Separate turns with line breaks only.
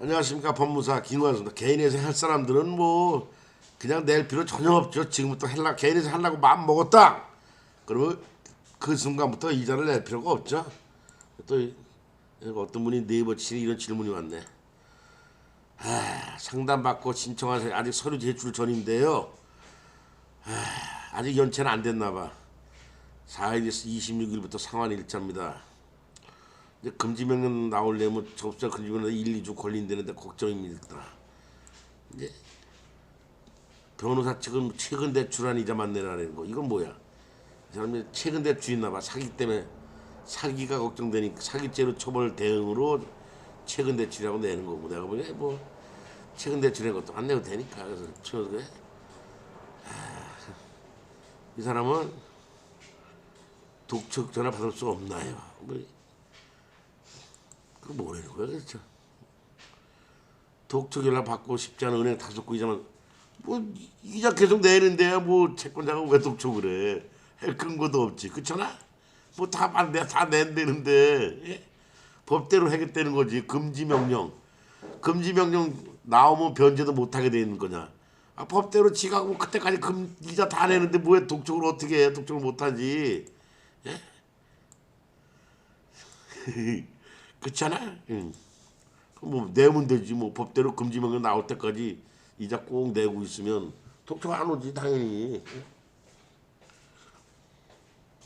안녕하십니까 법무사 김관수입니다. 개인에서 할 사람들은 뭐 그냥 낼 필요 전혀 없죠. 지금부터 할라 개인에서 하려고 마음 먹었다. 그러면 그 순간부터 이자를 낼 필요가 없죠. 또 이- 어떤 분이 네이버 치에 이런 질문이 왔네. 아, 상담받고 신청하세요. 아직 서류 제출 전인데요. 아, 아직 연체는 안 됐나 봐. 4일 26일부터 상환 일자입니다. 이제 금지명령 나오려면 접수자 금지명령 1, 2주 걸린다는데 걱정입니다. 이제 변호사 측은 최근 대출한 이자만 내라는 거 이건 뭐야? 이 사람이 최근 대출 있나 봐 사기 때문에 사기가 걱정되니까 사기죄로 처벌 대응으로 최근 대출이라고 내는 거고 내가 보기에 뭐 최근 대출인 것도 안 내도 되니까 그래서 저 그래. 아, 이 사람은 독촉 전화 받을 수 없나요? 뭐그 뭐라는 거야 그렇죠? 독촉 연락 받고 싶지 않은 은행 다섯 곳이자만 뭐 이- 이자 계속 내는데 뭐 채권자가 왜 독촉을 해? 할 근거도 없지 그렇잖아? 뭐다다 낸다는데 예? 법대로 해결되는 거지 금지 명령 금지 명령 나오면 변제도 못하게 돼 있는 거냐? 아 법대로 지가 뭐 그때까지 금 이자 다 내는데 뭐에 독촉을 어떻게 해? 독촉을 못하지? 그렇잖아. 응. 그럼 뭐 내면 되지 뭐 법대로 금지 명령 나올 때까지 이자 꼭 내고 있으면 독촉 안 오지 당연히.